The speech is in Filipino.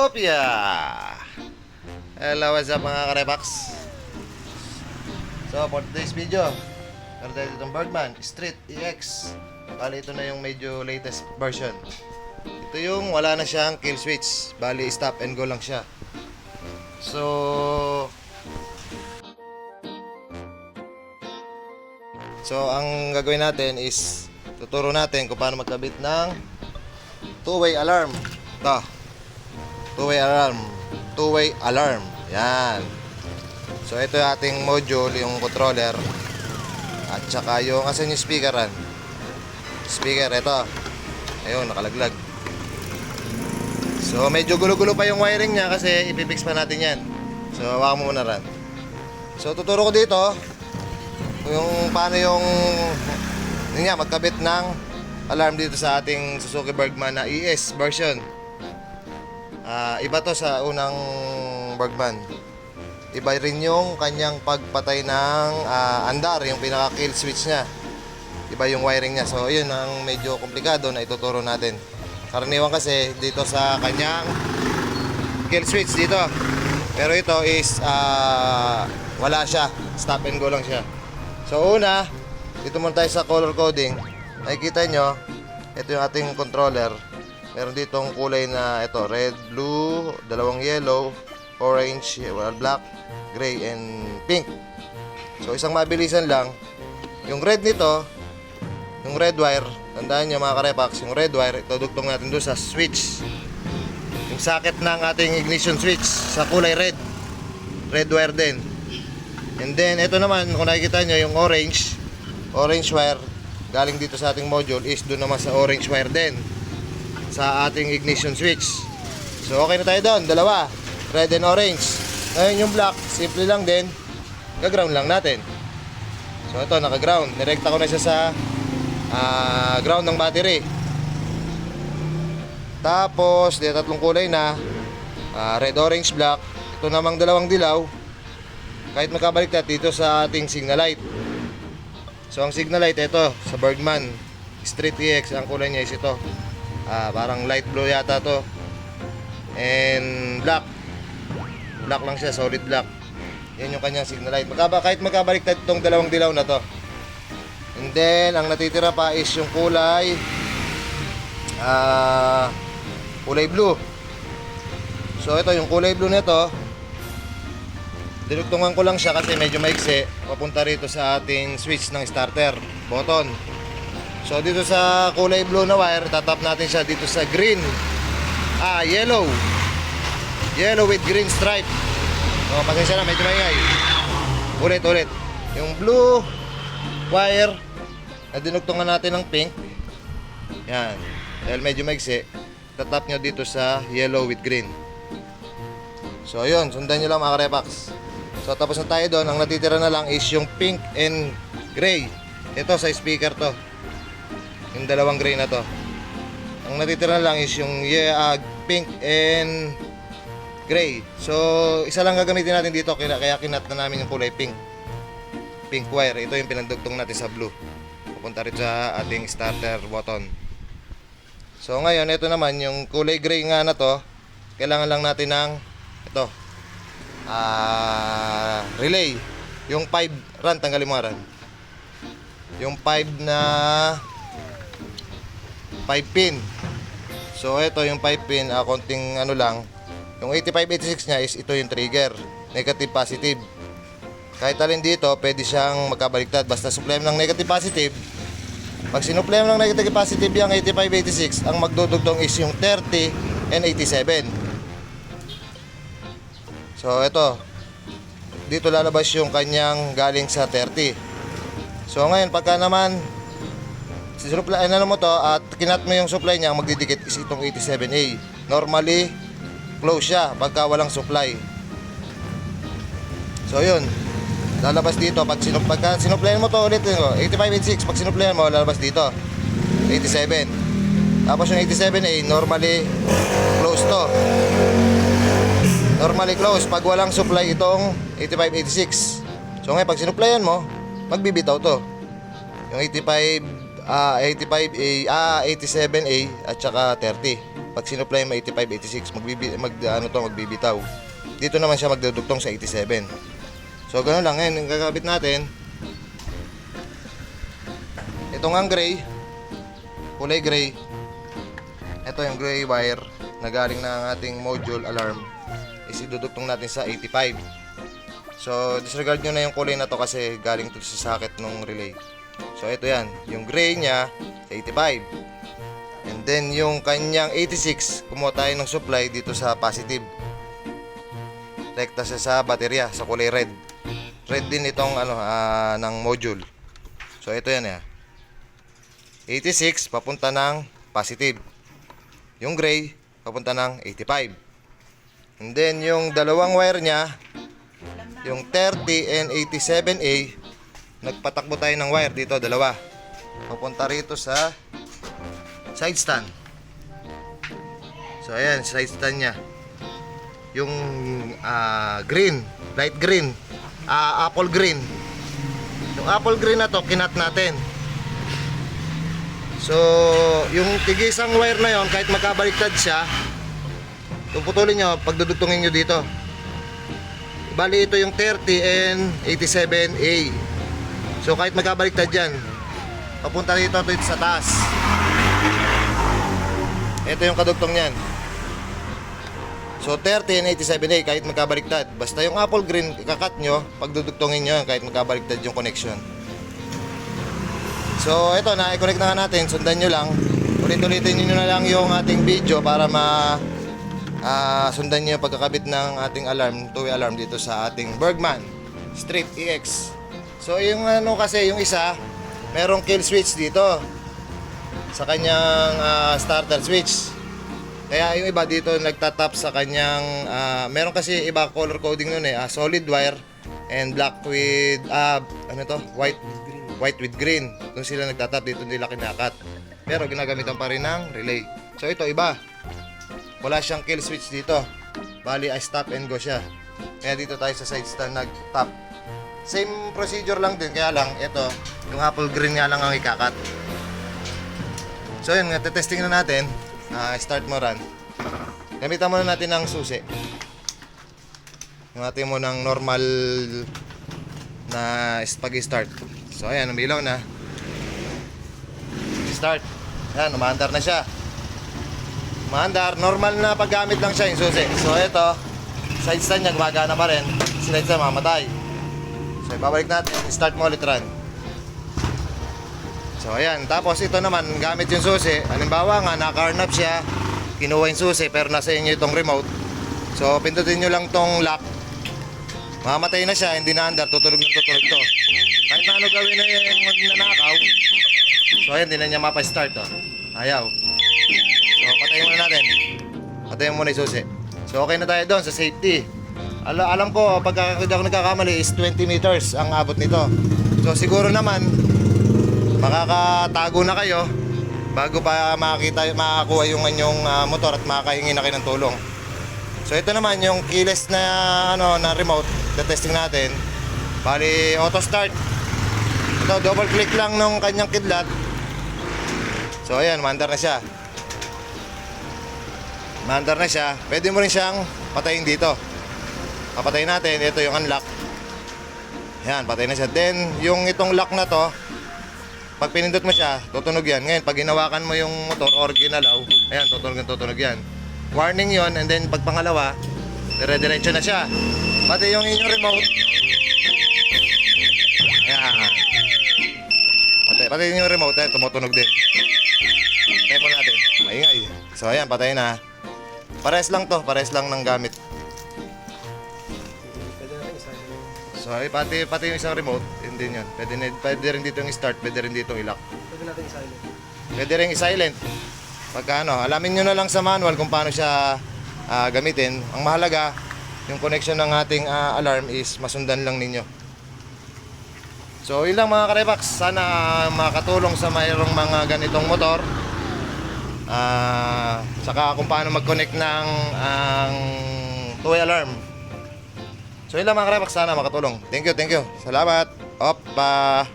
Utopia! Hello, what's up mga karepax? So, for today's video, meron tayo ditong Birdman Street EX. Bali, ito na yung medyo latest version. Ito yung wala na siyang kill switch. Bali, stop and go lang siya. So, So, ang gagawin natin is tuturo natin kung paano magkabit ng two-way alarm. Two-way alarm. Two-way alarm. Yan. So, ito yung ating module, yung controller. At saka yung, asan yung speakeran? Speaker, ito. Ayun, nakalaglag. So, medyo gulo-gulo pa yung wiring niya kasi ipipix pa natin yan. So, hawakan mo muna ran. So, tuturo ko dito yung paano yung yun nga, magkabit ng alarm dito sa ating Suzuki Bergman na ES version. Ah, iba to sa unang Bergman. Iba rin yung kanyang pagpatay ng ah, andar, yung pinaka kill switch niya. Iba yung wiring niya. So, yun ang medyo komplikado na ituturo natin. Karaniwan kasi dito sa kanyang kill switch dito. Pero ito is ah, wala siya. Stop and go lang siya. So una, dito muna tayo sa color coding. Nakikita nyo, ito yung ating controller. Meron ditong kulay na ito, red, blue, dalawang yellow, orange, black, gray, and pink. So isang mabilisan lang, yung red nito, yung red wire, tandaan nyo mga karepax, yung red wire, ito dugtong natin doon sa switch. Yung socket ng ating ignition switch sa kulay red. Red wire din. And then, ito naman, kung nakikita nyo, yung orange, orange wire, galing dito sa ating module, is doon naman sa orange wire din. Sa ating ignition switch. So, okay na tayo doon. Dalawa. Red and orange. Ngayon yung black, simple lang din. Gaground lang natin. So, ito, naka-ground. Nirekta ko na siya sa ah, ground ng battery. Tapos, di tatlong kulay na. ah, red, orange, black. Ito namang dalawang dilaw kahit magkabaliktad dito sa ating signal light. So ang signal light ito sa Bergman Street EX ang kulay niya is ito. Ah, parang light blue yata to. And black. Black lang siya, solid black. Yan yung kanyang signal light. Magkaba, kahit magkabaliktad itong dalawang dilaw na to. And then, ang natitira pa is yung kulay ah kulay blue. So ito yung kulay blue nito, Dinugtungan ko lang siya kasi medyo maiksi papunta rito sa ating switch ng starter button. So dito sa kulay blue na wire, tatap natin siya dito sa green. Ah, yellow. Yellow with green stripe. So pasensya na, medyo maingay. Ulit, ulit. Yung blue wire na dinugtungan natin ng pink. Yan. Dahil medyo maiksi, tatap nyo dito sa yellow with green. So ayun, sundan nyo lang mga karepax. So tapos na tayo doon, ang natitira na lang is yung pink and gray. Ito sa speaker to. Yung dalawang gray na to. Ang natitira na lang is yung yeah, ah, pink and gray. So isa lang gagamitin natin dito kaya, kaya kinat na namin yung kulay pink. Pink wire. Ito yung pinagdugtong natin sa blue. Pupunta rin sa ating starter button. So ngayon, ito naman yung kulay gray nga na to. Kailangan lang natin ng ito, ah relay. Yung 5 run, tanggalin mo run. Yung 5 na 5 pin. So ito yung 5 pin, ah, konting ano lang. Yung 8586 niya is ito yung trigger. Negative positive. Kahit alin dito, pwede siyang magkabaliktad. Basta supply mo ng negative positive. Pag sinupply mo ng negative positive yung 8586, ang magdudugtong is yung 30 and 87. So ito, dito lalabas yung kanyang galing sa 30. So ngayon pagka naman supply ano mo to at kinat mo yung supply niya, magdidikit is itong 87A. Normally close siya pagka walang supply. So yun, lalabas dito pag sinup pagka sinuplayan mo to ulit yun, 8586 pag sinuplayan mo lalabas dito. 87 tapos yung 87A normally close to. Normally close pag walang supply itong 8586 so ngayon pag sinuplayan mo magbibitaw to. Yung 85 ah 85A ah 87A at saka 30 pag sinupply mo 85, 86, magbibi, mag, ano to, magbibitaw. Dito naman siya magdudugtong sa 87. So, ganun lang. Ngayon, yung gagabit natin, ito nga ang gray, kulay gray. Ito yung gray wire na galing na ating module alarm is idudugtong natin sa 85. So, disregard nyo na yung kulay na to kasi galing to sa socket ng relay. So, ito yan. Yung gray niya, sa 85. And then, yung kanyang 86, kumuha tayo ng supply dito sa positive. Rekta siya sa baterya, sa kulay red. Red din itong ano, ah, ng module. So, ito yan ya. 86, papunta ng positive. Yung gray, papunta ng 85. And then, yung dalawang wire niya, yung 30 and 87A, nagpatakbo tayo ng wire dito, dalawa. Papunta rito sa side stand. So, ayan, side stand niya. Yung ah, green, light green, ah, apple green. Yung apple green na to, kinat natin. So, yung tigisang wire na yon kahit magkabaliktad siya, puputulin nyo, pagdudugtungin nyo dito. Bali ito yung 30 and 87A. So kahit magkabaliktad yan, papunta rito ito sa taas. Ito yung kadugtong niyan. So 30 and 87A kahit magkabaliktad. Basta yung apple green, ikakat nyo, pagdudugtungin nyo kahit magkabaliktad yung connection. So ito na, i-connect na nga natin, sundan nyo lang. Ulit-ulitin nyo na lang yung ating video para ma ah, sundan nyo yung pagkakabit ng ating alarm, two-way alarm dito sa ating Bergman Street EX. So yung ano kasi, yung isa, merong kill switch dito sa kanyang ah, starter switch. Kaya yung iba dito nagtatap sa kanyang ah, meron kasi iba color coding nun eh, ah, solid wire and black with ah ano to, white white with green. Doon sila nagtatap dito nila kinakat. Pero ginagamitan pa rin ng relay. So ito iba. Wala siyang kill switch dito. Bali ay stop and go siya. Kaya dito tayo sa side stand nag-tap. Same procedure lang din, kaya lang ito, yung apple green nga lang ang ikakat. So yun, testing na natin. Ah, start mo run. Gamitan muna natin ng susi. Atin mo ng normal na pag-start. So ayan, umilaw na. Start. Yan, umaandar na siya. Umaandar, normal na paggamit lang siya yung susi. So ito, side stand niya gumagana pa rin. Side stand mamatay. So ibabalik natin, start mo ulit run. So ayan, tapos ito naman gamit yung susi. Halimbawa nga naka-arnab siya, kinuha yung susi pero nasa inyo itong remote. So pindutin nyo lang tong lock. Mamatay na siya, hindi na andar, tutulog ng tutulog to. Kahit na ano gawin na yung magnanakaw. So ayan, hindi na niya mapa-start oh. Ayaw. So patayin muna natin. Patayin muna yung susi. So okay na tayo doon sa safety. Alam, alam ko, pagka ako nagkakamali is 20 meters ang abot nito. So siguro naman, makakatago na kayo bago pa makakita, makakuha yung inyong ah, motor at makakahingi na kayo ng tulong. So ito naman yung keyless na ano na remote, testing natin. Bali auto start. Ito double click lang ng kanyang kidlat. So ayan, mandar na siya. Mandar na siya. Pwede mo rin siyang patayin dito. Papatayin natin, ito yung unlock. Yan, patay na siya. Then, yung itong lock na to, pag pinindot mo siya, tutunog yan. Ngayon, pag hinawakan mo yung motor or ginalaw, ayan, tutunog yan, tutunog yan. Warning yon and then pag pangalawa, dire-diretso na siya. Pati yung inyong remote. Ayan. Pati, pati yung remote, eh, tumutunog din. Patay mo natin. Maingay. So, ayan, patay na. Pares lang to, pares lang ng gamit. So, ay, pati, pati yung isang remote, yun din. Pwede, na- pwede rin dito yung start, pwede rin dito yung i-lock. Pwede natin yun. Pwede rin i-silent. Pagka ano, alamin nyo na lang sa manual kung paano siya ah, gamitin. Ang mahalaga, yung connection ng ating ah, alarm is masundan lang ninyo. So, yun lang mga karepax. Sana ah, makatulong sa mayroong mga ganitong motor. Ah, saka kung paano mag-connect ng ang two-way alarm. So, yun lang mga karepax. Sana makatulong. Thank you, thank you. Salamat. Opa.